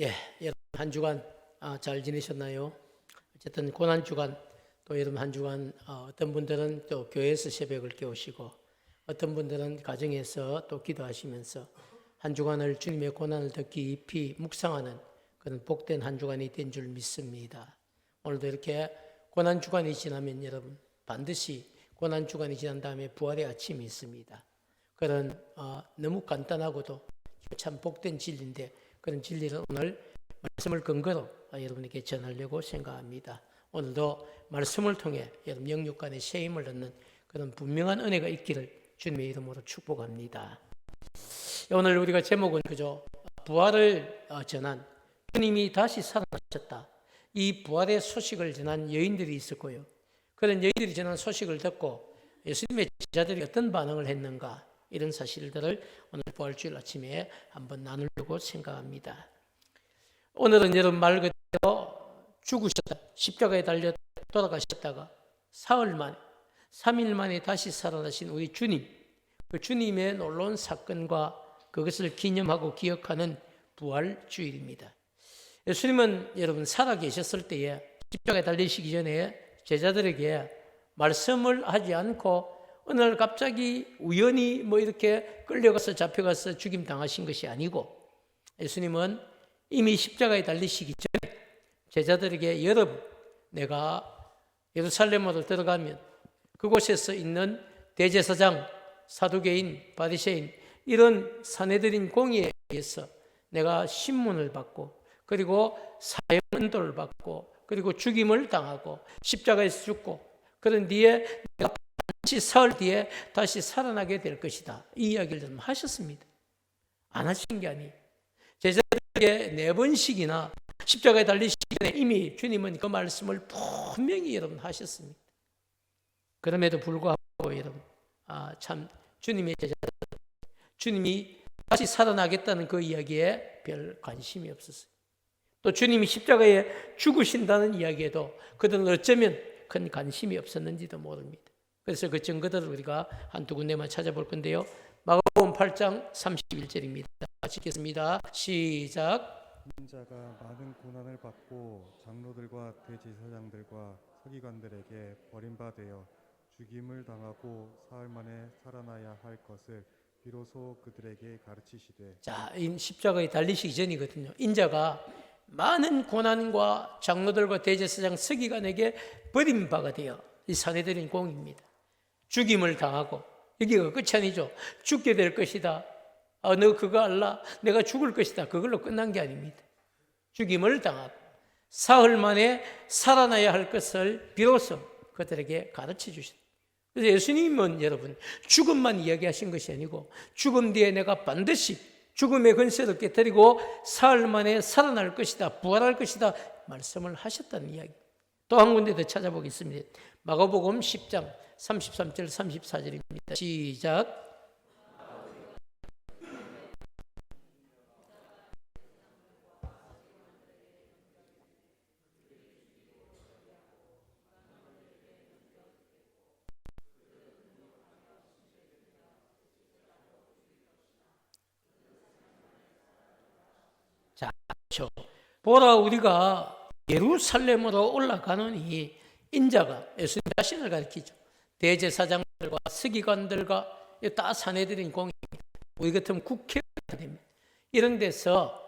예, 여러분 한 주간 아, 잘 지내셨나요? 어쨌든 고난 주간 또 여러분 한 주간 어, 어떤 분들은 또 교회에서 새벽을 깨우시고 어떤 분들은 가정에서 또 기도하시면서 한 주간을 주님의 고난을 더 깊이 묵상하는 그런 복된 한 주간이 된 줄 믿습니다. 오늘도 이렇게 고난 주간이 지나면 여러분 반드시 고난 주간이 지난 다음에 부활의 아침이 있습니다. 그런 어, 너무 간단하고도 참 복된 진리인데 그런 진리를 오늘 말씀을 근거로 여러분에게 전하려고 생각합니다. 오늘도 말씀을 통해 여러분 영육 간의 새 힘을 얻는 그런 분명한 은혜가 있기를 주님의 이름으로 축복합니다. 오늘 우리가 제목은 그죠 부활을 어, 전한 주님이 다시 살아나셨다. 이 부활의 소식을 전한 여인들이 거예요. 그런 여인들이 전한 소식을 듣고 예수님의 제자들이 어떤 반응을 했는가 이런 사실들을 오늘 부활주일 아침에 한번 나누려고 생각합니다. 오늘은 여러분 말 그대로 죽으셨다. 십자가에 달려 돌아가셨다가 사흘 만에, 3일 만에 다시 살아나신 우리 주님, 그 주님의 놀라운 사건과 그것을 기념하고 기억하는 부활주일입니다. 예수님은 여러분 살아 계셨을 때에 십자가에 달리시기 전에 제자들에게 말씀을 하지 않고 어느 날 갑자기 우연히 뭐 이렇게 끌려가서 잡혀가서 죽임 당하신 것이 아니고 예수님은 이미 십자가에 달리시기 전에 제자들에게 여러분 내가 예루살렘으로 들어가면 그곳에서 있는 대제사장, 사두개인, 바리새인 이런 사내들인 공의에 의해서 내가 신문을 받고 그리고 사형 은도를 받고 그리고 죽임을 당하고 십자가에서 죽고 그런 뒤에 내가 다시 사흘 뒤에 다시 살아나게 될 것이다. 이 이야기를 좀 하셨습니다. 안 하신 게 아니에요. 제자들에게 네 번씩이나 십자가에 달리시기 전에 이미 주님은 그 말씀을 분명히 여러분 하셨습니다. 그럼에도 불구하고 여러분, 아, 참 주님의 제자들, 주님이 다시 살아나겠다는 그 이야기에 별 관심이 없었어요. 또 주님이 십자가에 죽으신다는 이야기에도 그들은 어쩌면 큰 관심이 없었는지도 모릅니다. 그래서 그 증거들을 우리가 한두 군데만 찾아볼 건데요. 마가복음 8장 31절입니다. 같이 읽겠습니다. 시작. 인자가 많은 고난을 받고 장로들과 대제사장들과 서기관들에게 버림받아 죽임을 당하고 사흘 만에 살아나야 할 것을 비로소 그들에게 가르치시되 자, 이 십자가에 달리시기 전이거든요. 인자가 많은 고난과 장로들과 대제사장 서기관에게 버림받아 되어 이 사내들인 공입니다. 죽임을 당하고 여기가 끝이 아니죠. 죽게 될 것이다. 아, 너 그거 알라? 내가 죽을 것이다. 그걸로 끝난 게 아닙니다. 죽임을 당하고 사흘 만에 살아나야 할 것을 비로소 그들에게 가르쳐 주셨다. 그래서 예수님은 여러분 죽음만 이야기하신 것이 아니고 죽음 뒤에 내가 반드시 죽음의 근세를 깨뜨리고 사흘 만에 살아날 것이다. 부활할 것이다. 말씀을 하셨다는 이야기. 또 한 군데 더 찾아보겠습니다. 마가복음 10장 33절 34절입니다. 시작. 보라 우리가 예루살렘으로 올라가느니 인자가 예수님 자신을 가리키죠. 대제사장들과 서기관들과 다 사내들인 공이 우리 같으면 국회가 됩니다. 이런 데서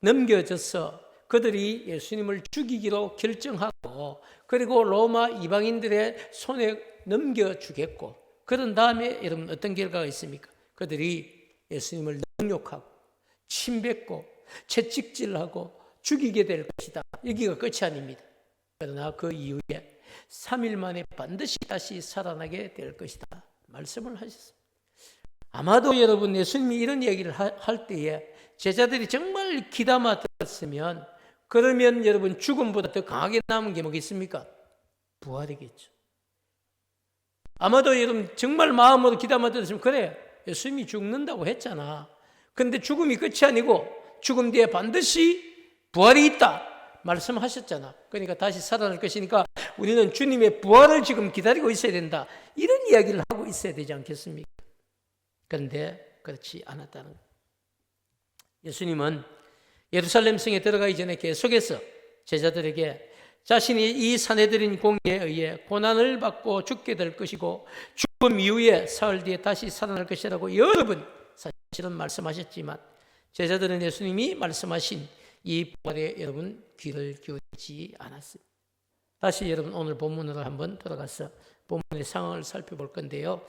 넘겨져서 그들이 예수님을 죽이기로 결정하고 그리고 로마 이방인들의 손에 넘겨주겠고 그런 다음에 여러분 어떤 결과가 있습니까? 그들이 예수님을 능욕하고 침뱉고 채찍질하고 죽이게 될 것이다. 여기가 끝이 아닙니다. 그러나 그 이후에 3일 만에 반드시 다시 살아나게 될 것이다. 말씀을 하셨습니다. 아마도 여러분 예수님이 이런 얘기를 할 때에 제자들이 정말 기담아 들었으면 그러면 여러분 죽음보다 더 강하게 남은 게 뭐겠습니까? 부활이겠죠. 아마도 여러분 정말 마음으로 기담아 들었으면 그래 예수님이 죽는다고 했잖아. 근데 죽음이 끝이 아니고 죽음 뒤에 반드시 부활이 있다. 말씀하셨잖아. 그러니까 다시 살아날 것이니까 우리는 주님의 부활을 지금 기다리고 있어야 된다. 이런 이야기를 하고 있어야 되지 않겠습니까? 그런데 그렇지 않았다는 거. 예수님은 예루살렘 성에 들어가기 전에 계속해서 제자들에게 자신이 이 사내들인 공에 의해 고난을 받고 죽게 될 것이고 죽음 이후에 사흘 뒤에 다시 살아날 것이라고 여러 번 사실은 말씀하셨지만 제자들은 예수님이 말씀하신 이 부활에 여러분 귀를 기울이지 않았습니다. 다시 여러분 오늘 본문으로 한번 들어가서 본문의 상황을 살펴볼 건데요.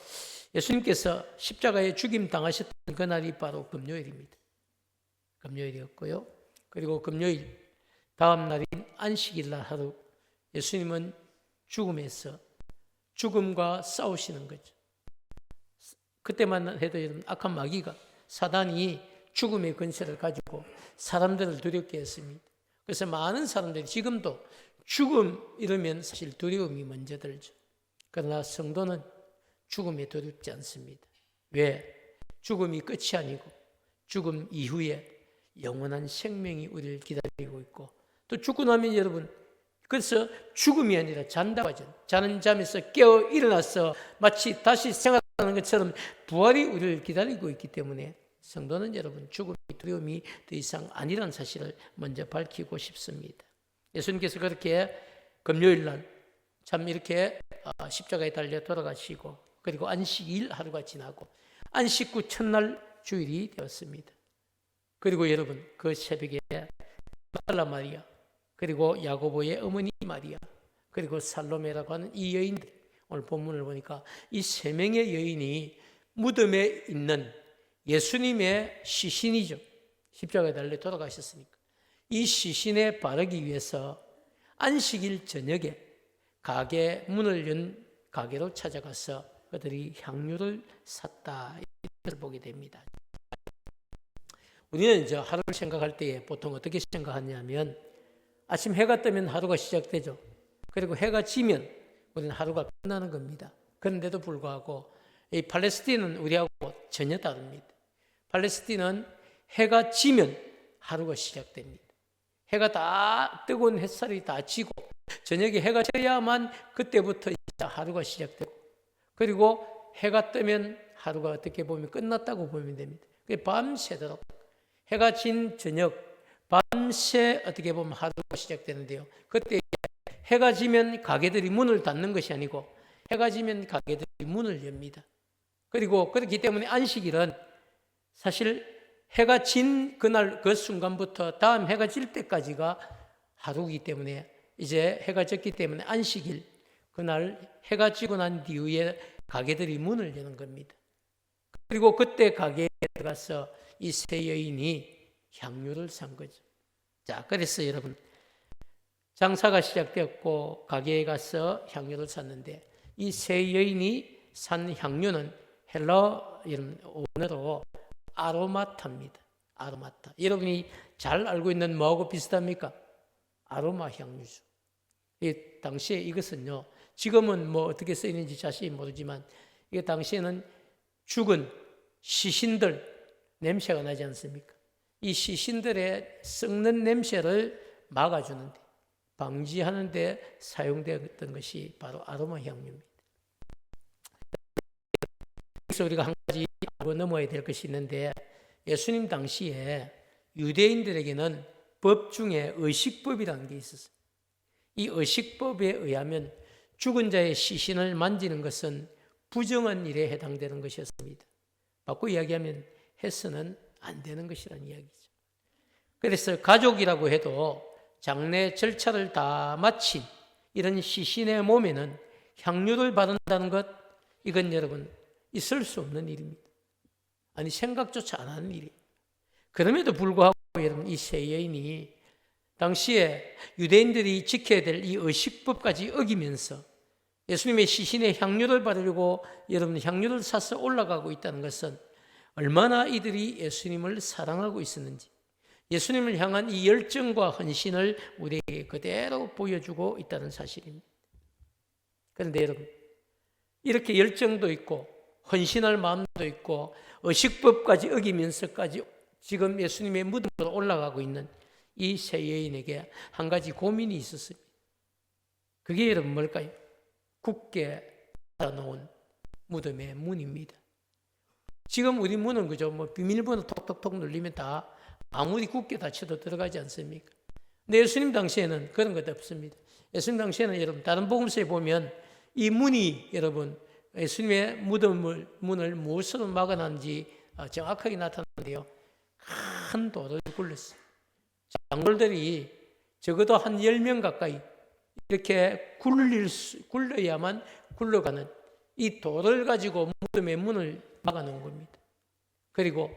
예수님께서 십자가에 죽임 당하셨던 그날이 바로 금요일입니다. 금요일이었고요. 그리고 금요일 다음 날인 안식일 날 하루 예수님은 죽음에서 죽음과 싸우시는 거죠. 그때만 해도 여러분 악한 마귀가 사단이 죽음의 근세를 가지고 사람들을 두렵게 했습니다. 그래서 많은 사람들이 지금도 죽음 이러면 사실 두려움이 먼저 들죠. 그러나 성도는 죽음에 두렵지 않습니다. 왜? 죽음이 끝이 아니고 죽음 이후에 영원한 생명이 우리를 기다리고 있고 또 죽고 나면 여러분 그래서 죽음이 아니라 잔다고 하죠. 자는 잠에서 깨어 일어나서 마치 다시 생활하는 것처럼 부활이 우리를 기다리고 있기 때문에 성도는 여러분 죽음의 두려움이 더 이상 아니라는 사실을 먼저 밝히고 싶습니다. 예수님께서 그렇게 금요일 날 참 이렇게 아, 십자가에 달려 돌아가시고 그리고 안식일 하루가 지나고 안식 후 첫날 주일이 되었습니다. 그리고 여러분 그 새벽에 마달라 마리아 그리고 야고보의 어머니 마리아 그리고 살로메라고 하는 이 여인들 오늘 본문을 보니까 이 세 명의 여인이 무덤에 있는 예수님의 시신이죠. 십자가에 달려 돌아가셨으니까 이 시신에 바르기 위해서 안식일 저녁에 가게 문을 연 가게로 찾아가서 그들이 향유를 샀다 이를 보게 됩니다. 우리는 이제 하루를 생각할 때에 보통 어떻게 생각하냐면 아침 해가 뜨면 하루가 시작되죠. 그리고 해가 지면 우리는 하루가 끝나는 겁니다. 그런데도 불구하고 이 팔레스틴은 우리하고 전혀 다릅니다. 팔레스틴은 해가 지면 하루가 시작됩니다. 해가 다 뜨거운 햇살이 다 지고 저녁에 해가 져야만 그때부터 하루가 시작되고 그리고 해가 뜨면 하루가 어떻게 보면 끝났다고 보면 됩니다. 그게 밤새도록 해가 진 저녁 밤새 어떻게 보면 하루가 시작되는데요. 그때 해가 지면 가게들이 문을 닫는 것이 아니고 해가 지면 가게들이 문을 엽니다. 그리고 그렇기 때문에 안식일은 사실 해가 진 그날 그 순간부터 다음 해가 질 때까지가 하루이기 때문에 이제 해가 졌기 때문에 안식일 그날 해가 지고 난 뒤에 가게들이 문을 여는 겁니다. 그리고 그때 가게에 들어가서 이 세 여인이 향유를 산 거죠. 자, 그래서 여러분 장사가 시작되었고 가게에 가서 향유를 샀는데 이 세 여인이 산 향유는 헬러 이름 원어로 아로마타입니다. 아로마타. 여러분이 잘 알고 있는 뭐하고 비슷합니까? 아로마 향유죠. 이 당시에 이것은요. 지금은 뭐 어떻게 쓰이는지 자세히 모르지만 이게 당시에는 죽은 시신들 냄새가 나지 않습니까? 이 시신들의 썩는 냄새를 막아주는데 방지하는데 사용되었던 것이 바로 아로마 향유입니다. 그래서 우리가 한 가지 알고 넘어야 될 것이 있는데 예수님 당시에 유대인들에게는 법 중에 의식법이라는 게 있었어요. 이 의식법에 의하면 죽은 자의 시신을 만지는 것은 부정한 일에 해당되는 것이었습니다. 바꿔 이야기하면 해서는 안 되는 것이라는 이야기죠. 그래서 가족이라고 해도 장례 절차를 다 마친 이런 시신의 몸에는 향유를 바른다는 것, 이건 여러분 있을 수 없는 일입니다. 아니 생각조차 안 하는 일이에요. 그럼에도 불구하고 여러분 이 세 여인이 당시에 유대인들이 지켜야 될 이 의식법까지 어기면서 예수님의 시신에 향유를 바르려고 여러분 향유를 사서 올라가고 있다는 것은 얼마나 이들이 예수님을 사랑하고 있었는지 예수님을 향한 이 열정과 헌신을 우리에게 그대로 보여주고 있다는 사실입니다. 그런데 여러분 이렇게 열정도 있고 헌신할 마음도 있고 의식법까지 어기면서까지 지금 예수님의 무덤으로 올라가고 있는 이 세 여인에게 한 가지 고민이 있었습니다. 그게 여러분 뭘까요? 굳게 닫아놓은 무덤의 문입니다. 지금 우리 문은 그죠? 뭐 비밀번호 톡톡톡 눌리면 다 아무리 굳게 닫혀도 들어가지 않습니까? 근데 예수님 당시에는 그런 것 없습니다. 예수님 당시에는 여러분 다른 복음서에 보면 이 문이 여러분 예수님의 무덤을 문을 무엇으로 막아놨는지 어, 정확하게 나타나는데요. 큰 돌을 굴렸어요. 장골들이 적어도 한 10명 가까이 이렇게 굴릴 수, 굴려야만 굴러가는 이 돌을 가지고 무덤의 문을 막아놓은 겁니다. 그리고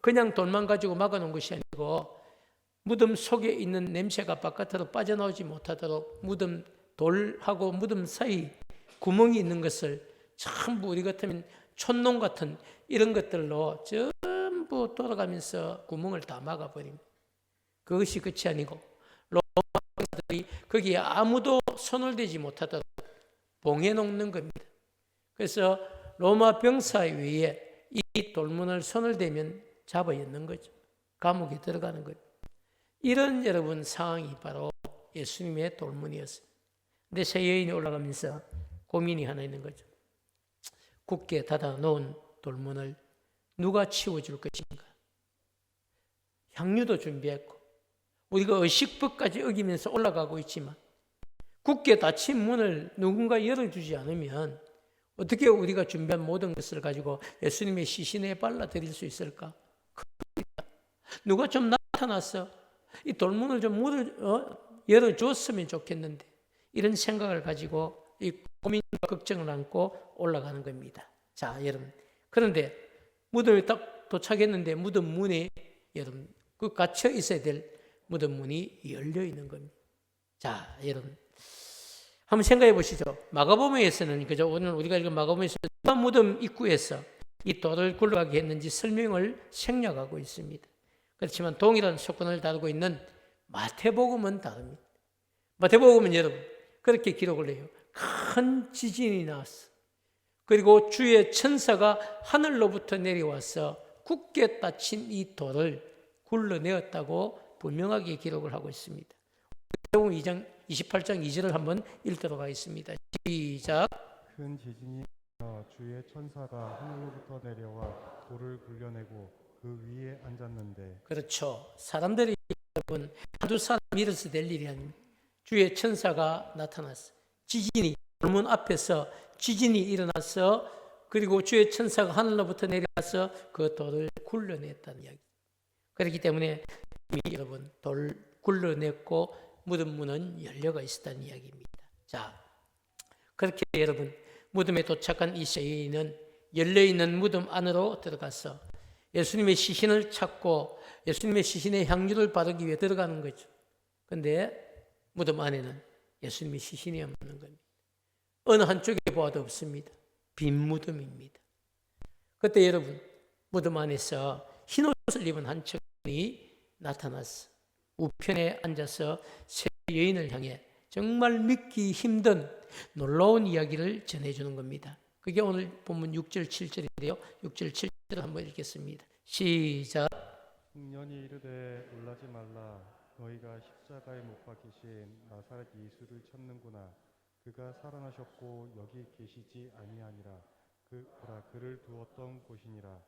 그냥 돌만 가지고 막아놓은 것이 아니고 무덤 속에 있는 냄새가 바깥으로 빠져나오지 못하도록 무덤 돌하고 무덤 사이 구멍이 있는 것을 전부 우리 같으면 촌농 같은 이런 것들로 전부 돌아가면서 구멍을 다 막아버립니다. 그것이 끝이 아니고 로마들이 거기에 아무도 손을 대지 못하도록 봉해 놓는 겁니다. 그래서 로마 병사에 이 돌문을 손을 대면 잡아 였는 거죠. 감옥에 들어가는 거죠. 이런 여러분 상황이 바로 예수님의 돌문이었어요. 근데 새 여인이 올라가면서 고민이 하나 있는 거죠. 굳게 닫아 놓은 돌문을 누가 치워줄 것인가? 향유도 준비했고 우리가 의식법까지 어기면서 올라가고 있지만 굳게 닫힌 문을 누군가 열어주지 않으면 어떻게 우리가 준비한 모든 것을 가지고 예수님의 시신에 발라드릴 수 있을까? 누가 좀 나타났어. 이 돌문을 좀 어? 열어줬으면 좋겠는데 이런 생각을 가지고 이 고민과 걱정을 안고 올라가는 겁니다. 자, 여러분. 그런데 무덤에 딱 도착했는데 무덤 문에 여러분 그 갇혀 있어야 될 무덤 문이 열려 있는 겁니다. 자, 여러분. 한번 생각해 보시죠. 마가복음에서는 그죠? 오늘 우리가 읽은 마가복음에서 누가 무덤 입구에서 이 돌을 굴러가게 했는지 설명을 생략하고 있습니다. 그렇지만 동일한 조건을 다루고 있는 마태복음은 다릅니다. 마태복음은 여러분 그렇게 기록을 해요. 큰 지진이 나왔어. 그리고 주의 천사가 하늘로부터 내려와서 굳게 닫힌 이 돌을 굴러내었다고 분명하게 기록을 하고 있습니다. 마태복음 2장 28장 2절을 한번 읽도록 하겠습니다. 시작. 큰 지진이 주의 천사가 하늘로부터 내려와 돌을 굴려내고 그 위에 앉았는데 그렇죠. 사람들이 여러분 한두 사람 일어서 될 일이 아닙니다. 주의 천사가 나타났어. 지진이 돌문 앞에서 지진이 일어나서 그리고 주의 천사가 하늘로부터 내려와서 그 돌을 굴러냈다는 이야기. 그렇기 때문에 여러분 돌 굴러냈고 무덤 문은 열려가 있었다는 이야기입니다. 자, 그렇게 여러분 무덤에 도착한 이 세인은 열려 있는 무덤 안으로 들어가서 예수님의 시신을 찾고 예수님의 시신의 향유를 바르기 위해 들어가는 거죠. 근데 무덤 안에는 예수님의 시신이 없는 겁니다. 어느 한쪽에 보아도 없습니다. 빈 무덤입니다. 그때 여러분 무덤 안에서 흰 옷을 입은 한 청년이 나타났어. 우편에 앉아서 새 여인을 향해 정말 믿기 힘든 놀라운 이야기를 전해주는 겁니다. 그게 오늘 본문 6절 7절인데요. 6절 7절을 한번 읽겠습니다. 시작. 청년이 이르되 놀라지 말라 너희가 십자가에 못 박히신 나사렛 예수를 찾는구나 그가 살아나셨고 여기 계시지 아니하니라 그 보라 그를 두었던 곳이니라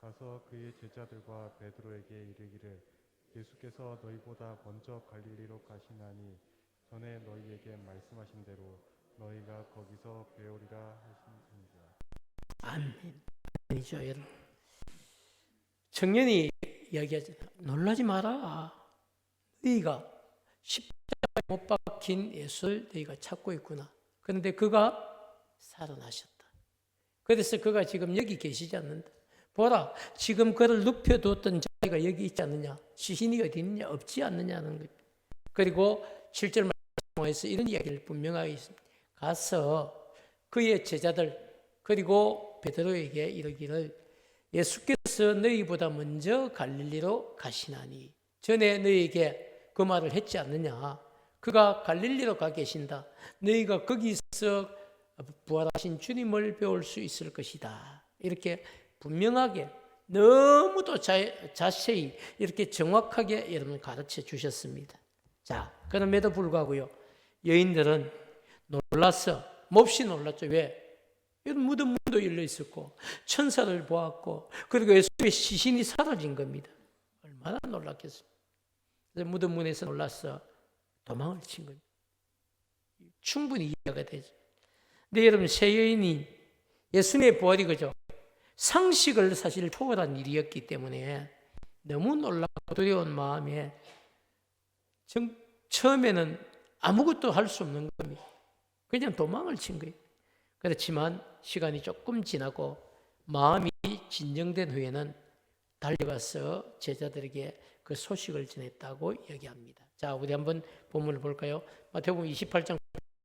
가서 그의 제자들과 베드로에게 이르기를 예수께서 너희보다 먼저 갈릴리로 가시나니 전에 너희에게 말씀하신 대로 너희가 거기서 배우리라 하시니라 아멘. 아니죠, 여러분. 청년이 이야기하잖아. 놀라지 마라. 너희가 십자가에 못 박힌 예수를 너희가 찾고 있구나. 그런데 그가 살아나셨다. 그래서 그가 지금 여기 계시지 않는다. 보라, 지금 그를 눕혀두었던 자리가 여기 있지 않느냐? 시신이 어디 있느냐? 없지 않느냐는 겁니다. 그리고 7절 말씀에서 이런 이야기를 분명하게 있습니다. 가서 그의 제자들 그리고 베드로에게 이르기를 예수께서 너희보다 먼저 갈릴리로 가시나니 전에 너희에게 그 말을 했지 않느냐 그가 갈릴리로 가 계신다 너희가 거기서 부활하신 주님을 배울 수 있을 것이다 이렇게 분명하게 너무도 자, 자세히 이렇게 정확하게 여러분 가르쳐 주셨습니다 자 그럼에도 불구하고요 여인들은 놀랐어 몹시 놀랐죠 왜? 이런 무덤 문도 열려 있었고 천사를 보았고 그리고 예수의 시신이 사라진 겁니다. 얼마나 놀랐겠습니까? 무덤 문에서 놀라서 도망을 친 겁니다. 충분히 이해가 되죠. 근데 여러분 새 여인이 예수님의 부활이 그죠? 상식을 사실 초월한 일이었기 때문에 너무 놀라고 두려운 마음에 정, 처음에는 아무것도 할 수 없는 겁니다. 그냥 도망을 친 거예요. 그렇지만 시간이 조금 지나고 마음이 진정된 후에는 달려가서 제자들에게 그 소식을 전했다고 얘기합니다. 자, 우리 한번 본문을 볼까요? 마태복음 28장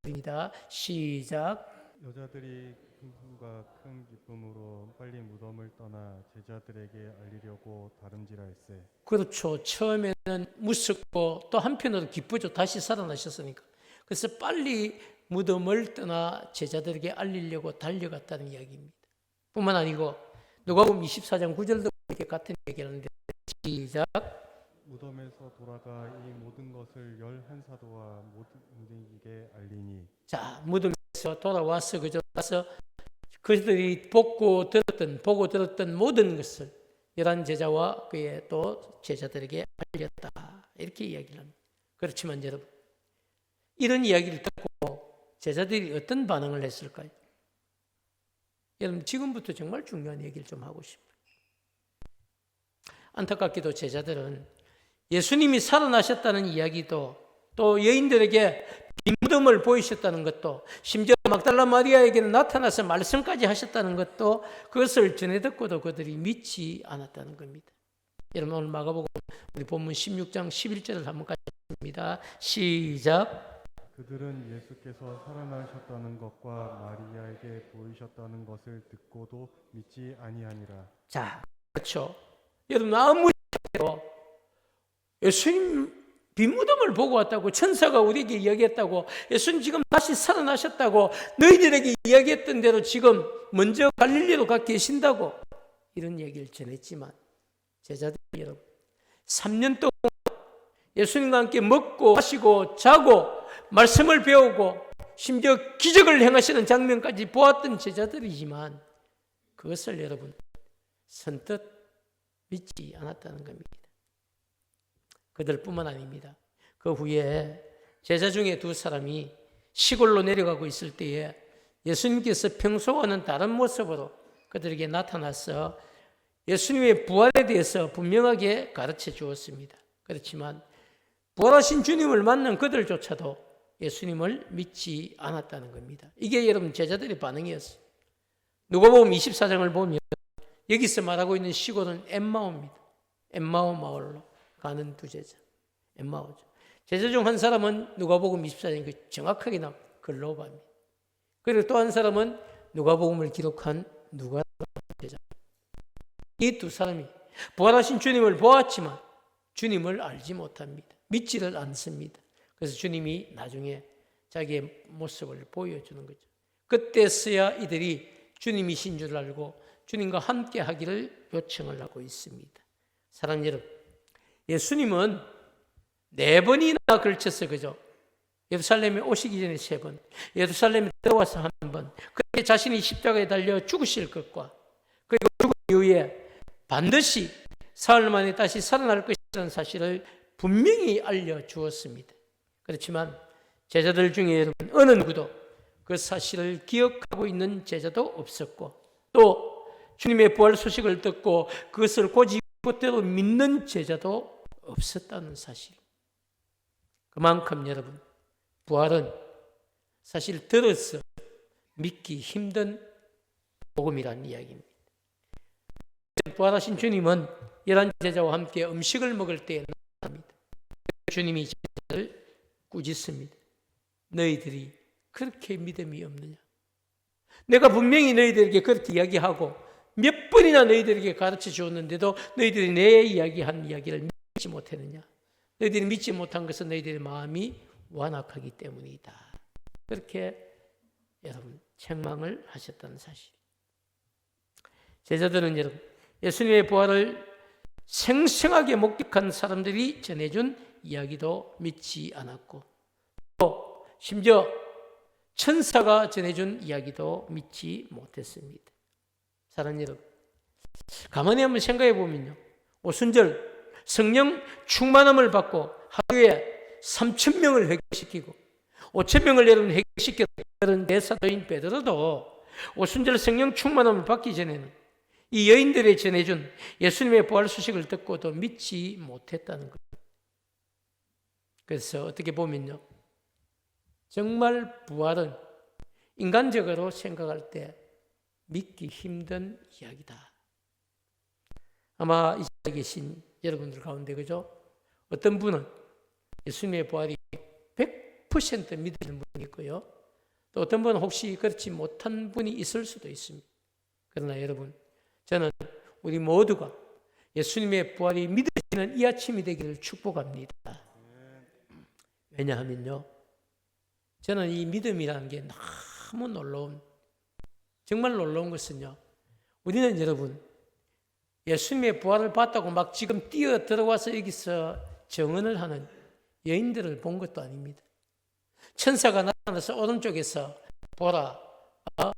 입니다. 시작. 여자들이 기쁨과 큰 기쁨으로 빨리 무덤을 떠나 제자들에게 알리려고 다름질할세. 그렇죠. 처음에는 무섭고 또 한편으로 기쁘죠. 다시 살아나셨으니까. 그래서 빨리 무덤을 떠나 제자들에게 알리려고 달려갔다는 이야기입니다. 뿐만 아니고 누가복음 24장 9절도 이렇게 같은 얘기를 하는데 시작. 무덤에서 돌아가 이 모든 것을 열한 사도와 모든에게 알리니 자, 무덤에서 돌아와서 그저 와서 그들이 보고 들었던 보고 들었던 모든 것을 열한 제자와 그의 또 제자들에게 알렸다. 이렇게 이야기를 합니다. 그렇지만 여러분 이런 이야기를 듣고 제자들이 어떤 반응을 했을까요? 여러분 지금부터 정말 중요한 얘기를 좀 하고 싶어요. 안타깝게도 제자들은 예수님이 살아나셨다는 이야기도 또 여인들에게 빈무덤을 보이셨다는 것도 심지어 막달라 마리아에게는 나타나서 말씀까지 하셨다는 것도 그것을 전해 듣고도 그들이 믿지 않았다는 겁니다. 여러분 오늘 마가복음 우리 본문 16장 11절을 한번 같이 읽습니다. 시작. 그들은 예수께서 살아나셨다는 것과 마리아에게 보이셨다는 것을 듣고도 믿지 아니하니라. 자, 그렇죠. 여러분 아무리 해도 예수님 빈무덤을 보고 왔다고 천사가 우리에게 이야기했다고 예수님 지금 다시 살아나셨다고 너희들에게 이야기했던 대로 지금 먼저 갈릴리로 가 계신다고 이런 얘기를 전했지만 제자들 여러분 3년 동안 예수님과 함께 먹고 마시고 자고 말씀을 배우고 심지어 기적을 행하시는 장면까지 보았던 제자들이지만 그것을 여러분 선뜻 믿지 않았다는 겁니다. 그들뿐만 아닙니다. 그 후에 제자 중에 두 사람이 시골로 내려가고 있을 때에 예수님께서 평소와는 다른 모습으로 그들에게 나타나서 예수님의 부활에 대해서 분명하게 가르쳐 주었습니다. 그렇지만 부활하신 주님을 만난 그들조차도 예수님을 믿지 않았다는 겁니다. 이게 여러분 제자들의 반응이었어요. 누가복음 24장을 보면 여기서 말하고 있는 시골은 엠마오입니다. 엠마오 마을로 가는 두 제자. 엠마오죠. 제자 중 한 사람은 누가복음 24장 그 정확하게 나 글로바입니다. 그리고 또 한 사람은 누가복음을 기록한 누가 제자. 이 두 사람이 부활하신 주님을 보았지만 주님을 알지 못합니다. 믿지를 않습니다. 그래서 주님이 나중에 자기의 모습을 보여주는 거죠. 그때서야 이들이 주님이신 줄 알고 주님과 함께 하기를 요청을 하고 있습니다. 사랑하는 여러분, 예수님은 네 번이나 걸쳐서 그죠? 예루살렘에 오시기 전에 세 번, 예루살렘에 들어와서 한 번, 그렇게 자신이 십자가에 달려 죽으실 것과 그리고 죽은 이후에 반드시 사흘 만에 다시 살아날 것이라는 사실을 분명히 알려 주었습니다. 그렇지만 제자들 중에 여러분 어느 누구도 그 사실을 기억하고 있는 제자도 없었고 또 주님의 부활 소식을 듣고 그것을 고지고대로 믿는 제자도 없었다는 사실. 그만큼 여러분 부활은 사실 들어서 믿기 힘든 복음이라는 이야기입니다. 부활하신 주님은 열한 제자와 함께 음식을 먹을 때에 나타납니다. 주님이 제자를 꾸짖습니다. 너희들이 그렇게 믿음이 없느냐? 내가 분명히 너희들에게 그렇게 이야기하고 몇 번이나 너희들에게 가르쳐 주었는데도 너희들이 내 이야기한 이야기를 믿지 못했느냐? 너희들이 믿지 못한 것은 너희들의 마음이 완악하기 때문이다. 그렇게 여러분 책망을 하셨다는 사실. 제자들은 여러분 예수님의 부활을 생생하게 목격한 사람들이 전해준 이야기도 믿지 않았고 또 심지어 천사가 전해준 이야기도 믿지 못했습니다. 사랑하는 여러분, 가만히 한번 생각해 보면요. 오순절 성령 충만함을 받고 하루에 3천 명을 회개시키고 5천 명을 여러분 회개시켰던 대사도인 베드로도 오순절 성령 충만함을 받기 전에는 이 여인들이 전해준 예수님의 부활 소식을 듣고도 믿지 못했다는 거예요. 그래서 어떻게 보면요. 정말 부활은 인간적으로 생각할 때 믿기 힘든 이야기다. 아마 이 자리에 계신 여러분들 가운데 그죠? 어떤 분은 예수님의 부활이 100% 믿는 분이 있고요. 또 어떤 분은 혹시 그렇지 못한 분이 있을 수도 있습니다. 그러나 여러분, 저는 우리 모두가 예수님의 부활이 믿어지는 이 아침이 되기를 축복합니다. 왜냐하면요. 저는 이 믿음이라는 게 너무 놀라운, 정말 놀라운 것은요. 우리는 여러분, 예수님의 부활을 봤다고 막 지금 뛰어 들어와서 여기서 정언을 하는 여인들을 본 것도 아닙니다. 천사가 나타나서 오른쪽에서 보라, 어?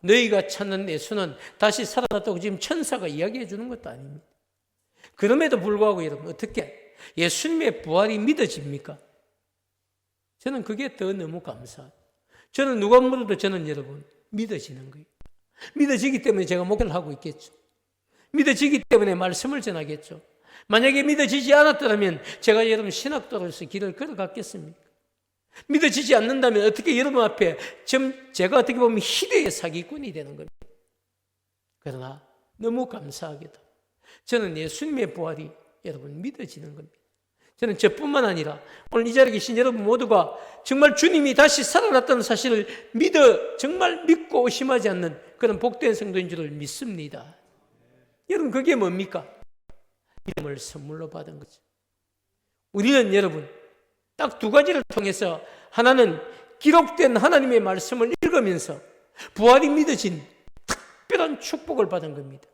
너희가 찾는 예수는 다시 살아났다고 지금 천사가 이야기해 주는 것도 아닙니다. 그럼에도 불구하고 여러분 어떻게 예수님의 부활이 믿어집니까? 저는 그게 더 너무 감사해요. 저는 누가 물어도 저는 여러분 믿어지는 거예요. 믿어지기 때문에 제가 목회를 하고 있겠죠. 믿어지기 때문에 말씀을 전하겠죠. 만약에 믿어지지 않았더라면 제가 여러분 신학도로서 길을 걸어갔겠습니까? 믿어지지 않는다면 어떻게 여러분 앞에 좀 제가 어떻게 보면 희대의 사기꾼이 되는 겁니다. 그러나 너무 감사하게도 저는 예수님의 부활이 여러분 믿어지는 겁니다. 저는 저뿐만 아니라 오늘 이 자리에 계신 여러분 모두가 정말 주님이 다시 살아났다는 사실을 믿어 정말 믿고 의심하지 않는 그런 복된 성도인 줄을 믿습니다. 여러분 그게 뭡니까? 믿음을 선물로 받은 거죠. 우리는 여러분 딱 두 가지를 통해서 하나는 기록된 하나님의 말씀을 읽으면서 부활이 믿어진 특별한 축복을 받은 겁니다.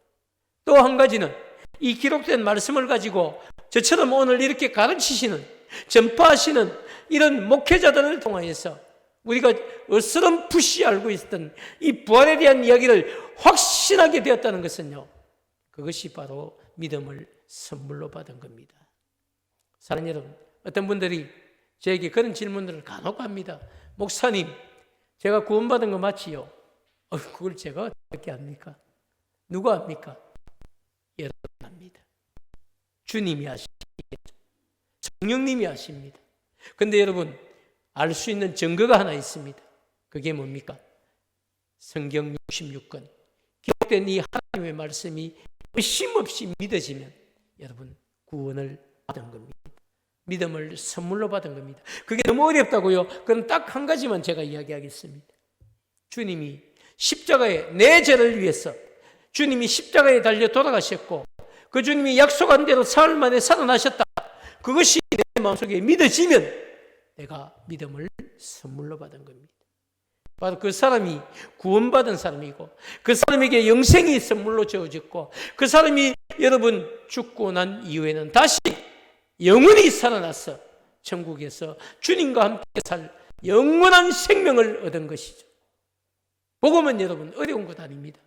또 한 가지는 이 기록된 말씀을 가지고 저처럼 오늘 이렇게 가르치시는 전파하시는 이런 목회자들을 통하여서 우리가 어스름풋이 알고 있었던 이 부활에 대한 이야기를 확신하게 되었다는 것은요. 그것이 바로 믿음을 선물로 받은 겁니다. 사랑하는 여러분, 어떤 분들이 저에게 그런 질문들을 간혹 합니다. 목사님, 제가 구원받은 거 맞지요? 어, 그걸 제가 어떻게 합니까? 누가 합니까? 여러분 합니다. 주님이 아시겠죠. 성령님이 아십니다. 근데 여러분, 알 수 있는 증거가 하나 있습니다. 그게 뭡니까? 성경 66권. 기록된 이 하나님의 말씀이 의심 없이 믿어지면 여러분 구원을 받은 겁니다. 믿음을 선물로 받은 겁니다. 그게 너무 어렵다고요? 그럼 딱 한 가지만 제가 이야기하겠습니다. 주님이 십자가에 내 죄를 위해서 주님이 십자가에 달려 돌아가셨고 그 주님이 약속한 대로 사흘 만에 살아나셨다. 그것이 내 마음속에 믿어지면 내가 믿음을 선물로 받은 겁니다. 바로 그 사람이 구원받은 사람이고 그 사람에게 영생이 선물로 주어졌고 그 사람이 여러분 죽고 난 이후에는 다시 영원히 살아나서 천국에서 주님과 함께 살 영원한 생명을 얻은 것이죠. 복음은 여러분 어려운 것 아닙니다.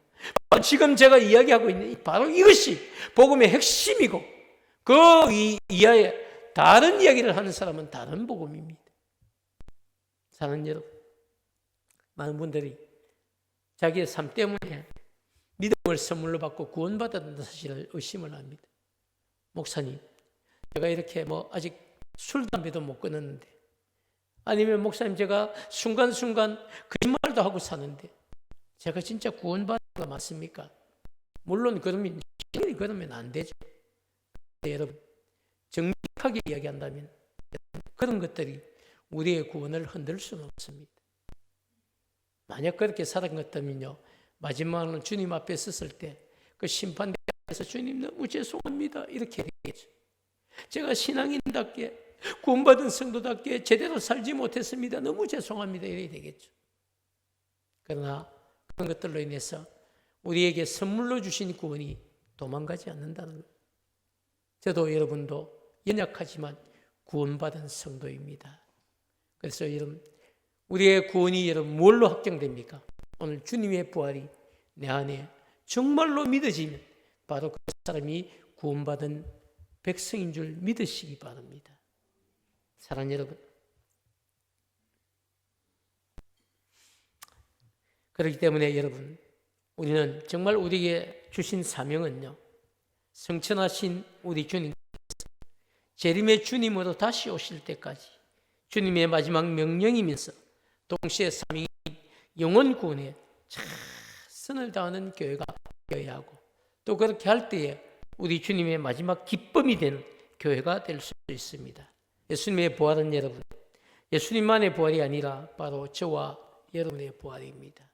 지금 제가 이야기하고 있는 바로 이것이 복음의 핵심이고 그 이하에 다른 이야기를 하는 사람은 다른 복음입니다. 사는 여러분, 많은 분들이 자기의 삶 때문에 믿음을 선물로 받고 구원받았다는 사실을 의심을 합니다. 목사님, 제가 이렇게 뭐 아직 술, 담배도 못 끊었는데 아니면 목사님 제가 순간순간 거짓말도 하고 사는데 제가 진짜 구원받은 거 맞습니까? 물론 그러면 그러면 안 되죠. 여러분 정직하게 이야기한다면 그런 것들이 우리의 구원을 흔들 수는 없습니다. 만약 그렇게 살은 것다면요 마지막으로 주님 앞에 섰을 때 그 심판대에서 주님 너무 죄송합니다 이렇게 되겠죠. 제가 신앙인답게 구원받은 성도답게 제대로 살지 못했습니다. 너무 죄송합니다. 이래야 되겠죠. 그러나 그런 것들로 인해서 우리에게 선물로 주신 구원이 도망가지 않는다는 것. 저도 여러분도 연약하지만 구원받은 성도입니다. 그래서 여러분, 우리의 구원이 여러분 뭘로 확정됩니까? 오늘 주님의 부활이 내 안에 정말로 믿어지면 바로 그 사람이 구원받은 백성인 줄 믿으시기 바랍니다. 사랑하는 여러분. 그렇기 때문에 여러분, 우리는 정말 우리에게 주신 사명은요, 성천하신 우리 주님, 재림의 주님으로 다시 오실 때까지 주님의 마지막 명령이면서 동시에 사명인 영원 구원에 최선을 다하는 교회가 되어야 하고 또 그렇게 할 때에 우리 주님의 마지막 기쁨이 되는 교회가 될 수 있습니다. 예수님의 부활은 여러분, 예수님만의 부활이 아니라 바로 저와 여러분의 부활입니다.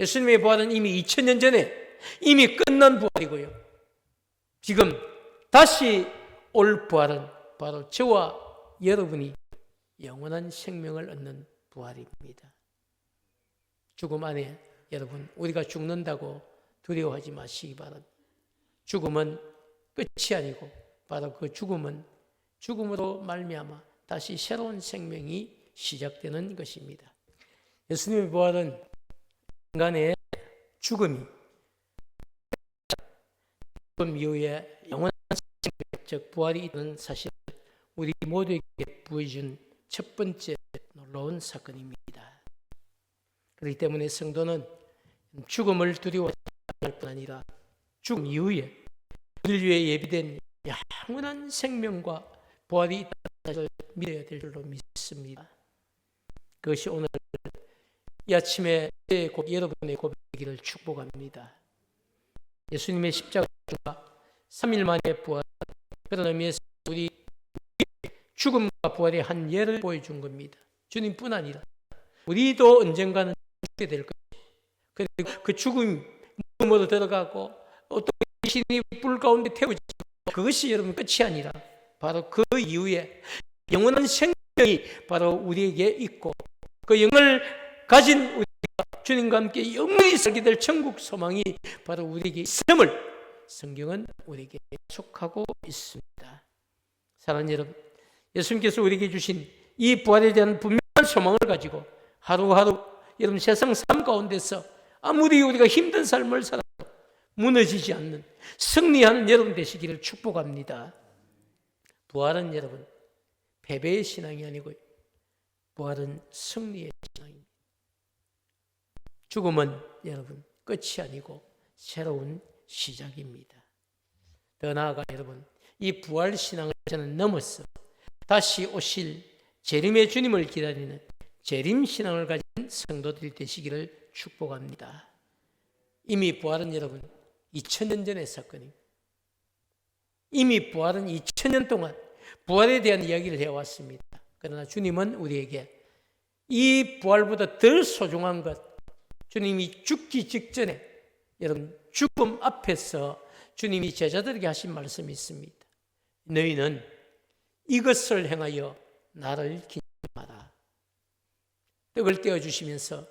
예수님의 부활은 이미 2000년 전에 이미 끝난 부활이고요. 지금 다시 올 부활은 바로 저와 여러분이 영원한 생명을 얻는 부활입니다. 죽음 안에 여러분 우리가 죽는다고 두려워하지 마시기 바랍니다. 죽음은 끝이 아니고 바로 그 죽음은 죽음으로 말미암아 다시 새로운 생명이 시작되는 것입니다. 예수님의 부활은 인간의 죽음이 죽음 이후에 영원한 생명, 즉 부활이 있는 사실 우리 모두에게 보여준 첫 번째 사건입니다. 그렇기 때문에 성도는 죽음을 않을 뿐 아니라 죽음 이후에 위해 예비된 영원한 생명과 부활이 있다는 믿어야 될 줄로 믿습니다. 그것이 오늘 이 아침에 곧 여러분의 고백이기를 축복합니다. 예수님의 십자가가 3일 만에 부활 그런 의미에서 우리 죽음과 부활의 한 예를 보여준 겁니다. 주님뿐 아니라 우리도 언젠가는 죽게 될 것이고 그리고 그 죽음 무덤으로 들어가고 어떤 신이 불 가운데 태우지 그것이 여러분 끝이 아니라 바로 그 이후에 영원한 생명이 바로 우리에게 있고 그 영을 가진 우리가 주님과 함께 영원히 살게 될 천국 소망이 바로 우리에게 있음을 성경은 우리에게 약속하고 있습니다. 사랑하는 여러분, 예수님께서 우리에게 주신 이 부활에 대한 분명한 소망을 가지고 하루하루 여러분 세상 삶 가운데서 아무리 우리가 힘든 삶을 살아도 무너지지 않는 승리하는 여러분 되시기를 축복합니다. 부활은 여러분 패배의 신앙이 아니고 부활은 승리의 신앙입니다. 죽음은 여러분 끝이 아니고 새로운 시작입니다. 더 나아가 여러분 이 부활 신앙을 저는 넘어서 다시 오실 재림의 주님을 기다리는 재림 신앙을 가진 성도들이 되시기를 축복합니다. 이미 부활은 여러분 2000년 전의 사건입니다. 이미 부활은 2000년 동안 부활에 대한 이야기를 해왔습니다. 그러나 주님은 우리에게 이 부활보다 더 소중한 것, 주님이 죽기 직전에 여러분 죽음 앞에서 주님이 제자들에게 하신 말씀이 있습니다. 너희는 이것을 행하여 나를 기념하라. 떡을 떼어 주시면서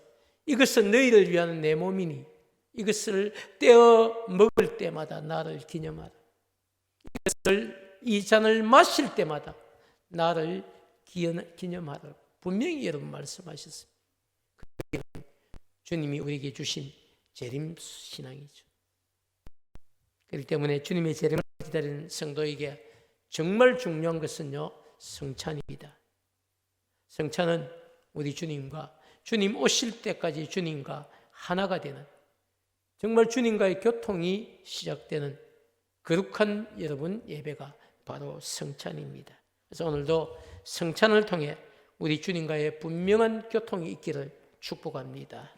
이것은 너희를 위한 내 몸이니 이것을 떼어 먹을 때마다 나를 기념하라. 이것을 이 잔을 마실 때마다 나를 기념하라. 분명히 여러분 말씀하셨습니다. 주님이 우리에게 주신 재림 신앙이죠. 그렇기 때문에 주님의 재림을 기다리는 성도에게 정말 중요한 것은요 성찬입니다. 성찬은 우리 주님과 주님 오실 때까지 주님과 하나가 되는 정말 주님과의 교통이 시작되는 거룩한 여러분 예배가 바로 성찬입니다. 그래서 오늘도 성찬을 통해 우리 주님과의 분명한 교통이 있기를 축복합니다.